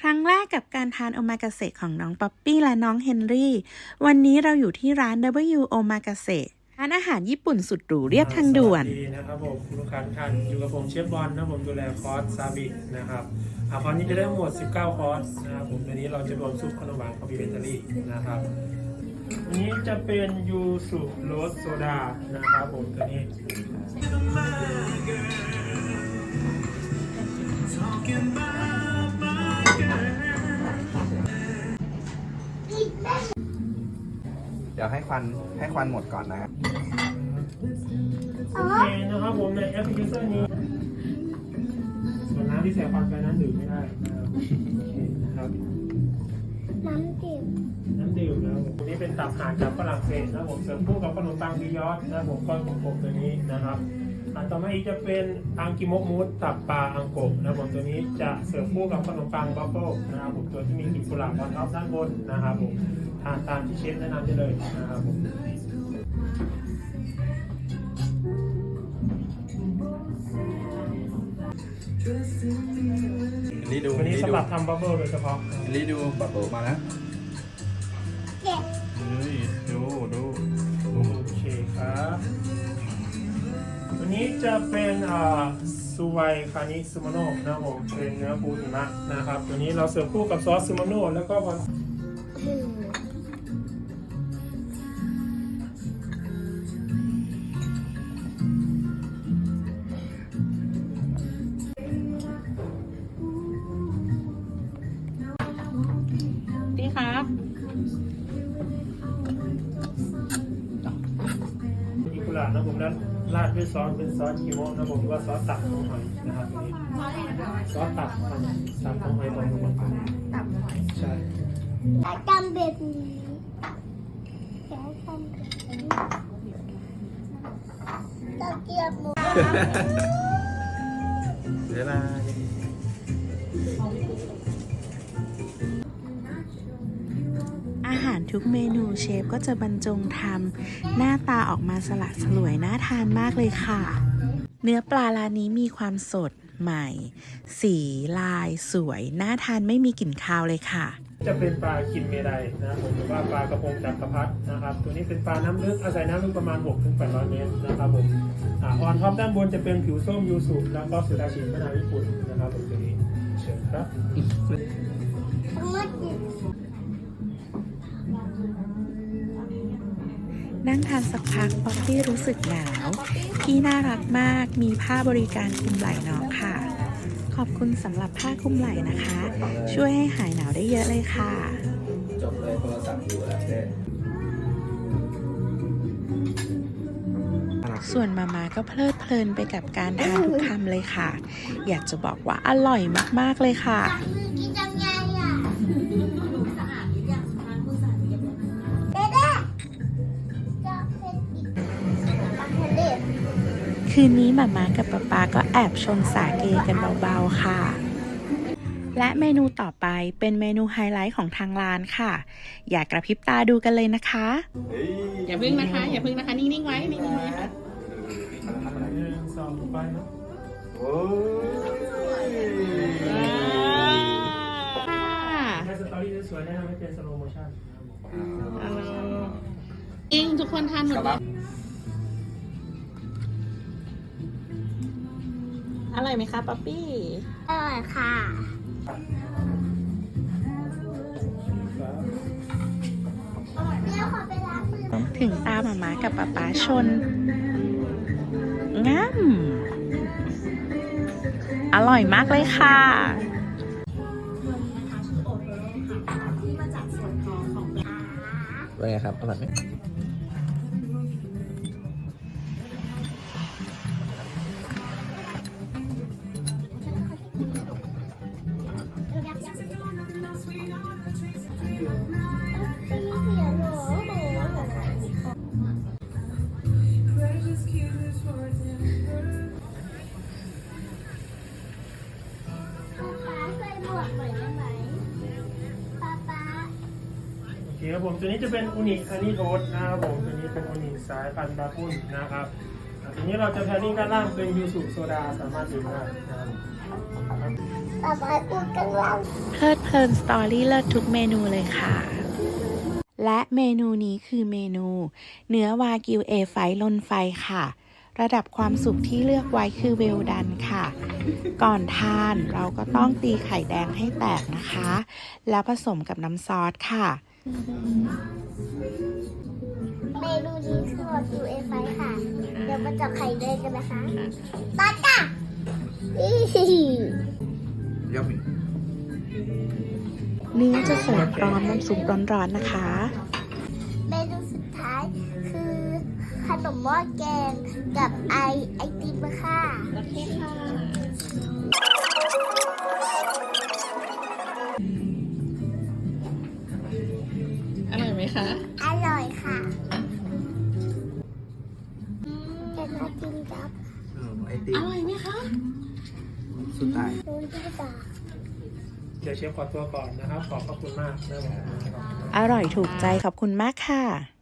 ครั้งแรกกับการทานโอมากาเสะของน้องป๊อปปี้และน้องเฮนรี่ วันนี้เราอยู่ที่ร้าน W โอมากาเสะร้านอาหารญี่ปุ่นสุดหรูเรียบทางด่วนสสดีนะครับผมคุณลูกค้าทุกท่านอยู่กับผมเชฟบอลนะผมดูแลคอร์สซาบินะครับอ่าคอร์สนี้จะได้ทั้งหมด 19 คอร์สนะครับผมตัวนี้เราจะรวมซุปขนมหวานคอฟฟี่เบเกอรี่นะครับอันนี้จะเป็นยูสุโรสโซดานะครับผมตัวนี้ เดี๋ยวให้ควันให้ควันหมดก่อนนะครับโอเคนะครับผมในแอปพลิเคชันนี้ส่วนน้ำที่ใส่ควันไปนั้นดื่มไม่ได้นะครับโอเคนะครับน้ำดื่มน้ำดื่มนะครับผมตัวนี้เป็นตับห่านจากฝรั่งเศสนะครับผมเสริมคู่กับขนมปังบิยอสนะครับผมก้อนกลมๆตัวนี้นะครับอันต่อมาอีกจะเป็นอังกิโมกมูสตับปลาอังโกบนะครับผมตัวนี้จะเสริมคู่กับขนมปังบัฟเฟิลนะครับผมตัวที่มีกลิ่นกุหลาบออนท็อปด้านบนนะครับผม ทานตามที่เชฟแนะนำได้เลยนะครับผมอันนี้ดูวันนี้อัสำหรับทำบัฟเฟิลโดยเฉพาะอันนี้ดูบับเบิลมาแล้วเก็บเฮ้ยดูดูโอเคครับวันนี้จะเป็นอ่าซูไวคานิซูมาโนะนะครับผมเป็นเนื้อปูหิมะนะครับ ตัวนี้เราเสิร์ฟคู่กับซอสซูมาโนะแล้วก็านะผมนั้นราดด้วยซอสเป็นซอสคิโมนะผมว่าซอสตับของหอยนะครับนี้ซอสตับครับตับของหอยตรงนี้ตับหอยใช่แต่จำแบบนี้แค่ทำแบบนี้ตะเกียบหมูเวลา ทุกเมนูเชฟก็จะบรรจงทำหน้าตาออกมาสละสลวยน่าทานมากเลยค่ะ เนื้อปลาร้านนี้มีความสดใหม่ สีลายสวยน่าทานไม่มีกลิ่นคาวเลยค่ะ จะเป็นปลากินเมไดนะครับผมหรือว่าปลากระพงจักรพรรดินะครับ ตัวนี้เป็นปลาน้ำลึกอาศัยน้ำลึกประมาณ6ถึง800 เมตรนะครับผมอ่ออนท็อปด้านบนจะเป็นผิวส้มยูสุแล้วก็สุดาชิมะนาวญี่ปุ่นนะครับผมตัวนี้เชิญครับ นั่งทานสักพักป๊อปปี้รู้สึกหนาวพี่น่ารักมากมีผ้าบริการคลุมไหล่น้องค่ะ ขอบคุณสำหรับผ้าคลุมไหล่นะคะ ช่วยให้หายหนาวได้เยอะเลยค่ะ จบเลยโทรศัพท์อยู่แล้วเส่วนมามาก็เพลิดเพลินไปกับการทานทุกคำเลยค่ะ อยากจะบอกว่าอร่อยมากๆเลยค่ะ คืนนี้มามากับป๊าป๊าก็แอบชงสาเกกันเบาๆค่ะ และเมนูต่อไปเป็นเมนูไฮไลท์ของทางร้านค่ะ อยากกระพริบตาดูกันเลยนะคะเฮ้ยอย่าพึ่งนะคะ อย่าพึ่งนะคะ นิ่งๆไว้ นิ่งๆไว้ค่ะทำอะไรหนึ่งสองไปนะโอ้ยในสตอรี่สวยๆแนะนำให้เป็นสโลโมชั่นจริงทุกคนทานหมดเลย อร่อยไหมคะป๊อปปี้อร่อยค่ะเดี๋ยวขอไปล้างมือถึงตาหมามากับป๊าป๊าชนง่ำอร่อยมากเลยค่ะเป็นไงครับ อร่อยไหม โอเคครับผมตัวนี้จะเป็นอุนิฮันนี่โทสนะครับผมตัวนี้เป็นอุนิสายพันธุ์บาปุนนะครับทีนี้เราจะแพนนิ่งด้านล่างเป็นยูสุโซดาสามารถดื่มได้นะครับป๊าป๊าอ้วกกลางล่างเพลิดเพลินสตอรี่เลิศทุกเมนูเลยค่ะ และเมนูนี้คือเมนู เนื้อวากิวเอไฟลนไฟค่ะ ระดับความสุขที่เลือกไว้คือเวลดันค่ะ ก่อนทานเราก็ต้องตีไข่แดงให้แตกนะคะ แล้วผสมกับน้ำซอสค่ะ เมนูนี้คือวากิวเอไฟค่ะ เดี๋ยวมาเจาะไข่เลยกันนะคะตัดจ้ะอีหิหิย่อม เนื้อจะเสิร์ฟพร้อมน้ำซุปร้อนๆนะคะ เมนูสุดท้ายคือขนมหม้อแกงกับไอไอติมค่ะโอเคค่ะ อร่อยไหมคะ อร่อยค่ะเป็นมากินกับเออไอติอมร่อยไหมคะ สุดท้ายนูนที่ตาเดี๋ยวเชฟขอตัวก่อนนะครับ ขอบพระคุณมากนะครับอร่อยถูกใจขอบคุณมากค่ะ